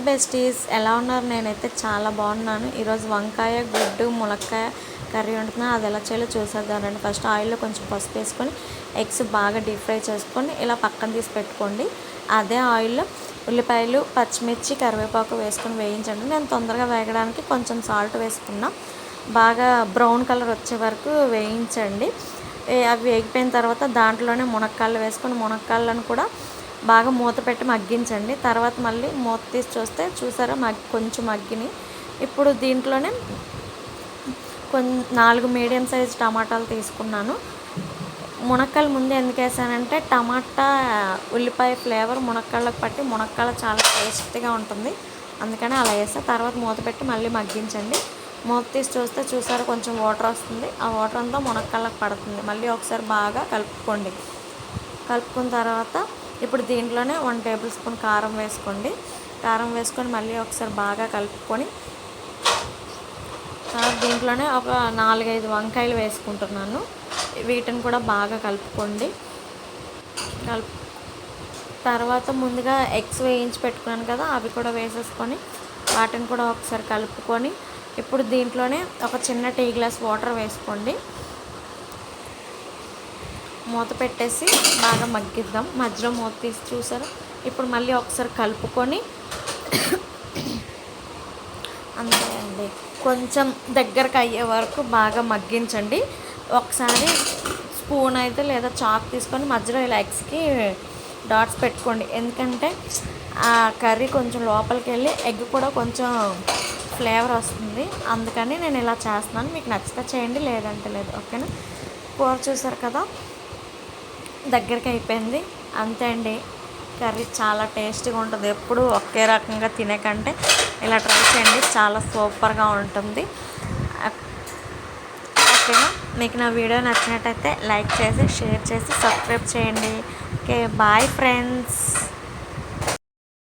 Hello besties ఎలా ఉన్నారు? నేనైతే చాలా బాగున్నాను. ఈరోజు వంకాయ గుడ్డు ములక్కాయ కర్రీ వండుతున్నాను అది ఎలా చేయాలో చూసేద్దామండి ఫస్ట్ ఆయిల్లో కొంచెం పసుపు వేసుకొని ఎగ్స్ బాగా డీప్ ఫ్రై చేసుకొని ఇలా పక్కన తీసి పెట్టుకోండి. అదే ఆయిల్లో ఉల్లిపాయలు పచ్చిమిర్చి కరివేపాకు వేసుకొని వేయించండి. నేను తొందరగా వేగడానికి కొంచెం సాల్ట్ వేసుకున్నా. బాగా బ్రౌన్ కలర్ వచ్చే వరకు వేయించండి. అవి వేగిపోయిన తర్వాత దాంట్లోనే మునక్కాయలు వేసుకొని మునక్కాళ్ళను కూడా బాగా మూత పెట్టి మగ్గించండి. తర్వాత మళ్ళీ మూత తీసి చూస్తే చూసారా మగ్ కొంచెం మగ్గిని. ఇప్పుడు దీంట్లోనే కొన్ని నాలుగు మీడియం సైజ్ టమాటాలు తీసుకున్నాను. మునక్కలు ముందు ఎందుకు వేసానంటే టమాటా ఉల్లిపాయ ఫ్లేవర్ మునక్కళ్ళకు పట్టి మునక్కాయలు చాలా టేస్టీగా ఉంటుంది. అందుకని అలా వేస్తే తర్వాత మూత పెట్టి మళ్ళీ మగ్గించండి. మూత తీసి చూస్తే చూసారు కొంచెం వాటర్ వస్తుంది. ఆ వాటర్ అంతా మునక్కళ్ళకు పడుతుంది. మళ్ళీ ఒకసారి బాగా కలుపుకోండి. కలుపుకున్న తర్వాత ఇప్పుడు దీంట్లోనే వన్ టేబుల్ స్పూన్ కారం వేసుకోండి. కారం వేసుకొని మళ్ళీ ఒకసారి బాగా కలుపుకొని దీంట్లోనే ఒక నాలుగైదు వంకాయలు వేసుకుంటున్నాను. వీటిని కూడా బాగా కలుపుకోండి. కలుపు తర్వాత ముందుగా ఎగ్స్ వేయించి పెట్టుకున్నాను కదా అవి కూడా వేసేసుకొని వాటిని కూడా ఒకసారి కలుపుకొని ఇప్పుడు దీంట్లోనే ఒక చిన్న టీ గ్లాస్ వాటర్ వేసుకోండి. మూత పెట్టేసి బాగా మగ్గిద్దాం. మధ్యలో మూత తీసి చూసారు? ఇప్పుడు మళ్ళీ ఒకసారి కలుపుకొని అంతే అండి కొంచెం దగ్గరకు అయ్యే వరకు బాగా మగ్గించండి. ఒకసారి స్పూన్ అయితే లేదా చాక్ తీసుకొని మధ్యలో ఇలా ఎగ్స్కి డాట్స్ పెట్టుకోండి. ఎందుకంటే ఆ కర్రీ కొంచెం లోపలికి వెళ్ళి ఎగ్ కూడా కొంచెం ఫ్లేవర్ వస్తుంది. అందుకని నేను ఇలా చేస్తున్నాను. మీకు నచ్చితే చేయండి లేదంటే లేదు. ఓకేనా? కూర చూసారు కదా? దగ్గరికి అయిపోయింది. అంతే అండి. కర్రీ చాలా టేస్టీగా ఉంటుంది. ఎప్పుడు ఒకే రకంగా తినే కంటే ఇలా ట్రై చేయండి. చాలా సూపర్గా ఉంటుంది. ఓకేనా? మీకు నా వీడియో నచ్చినట్టయితే లైక్ చేసి షేర్ చేసి సబ్స్క్రైబ్ చేయండి. Okay bye friends.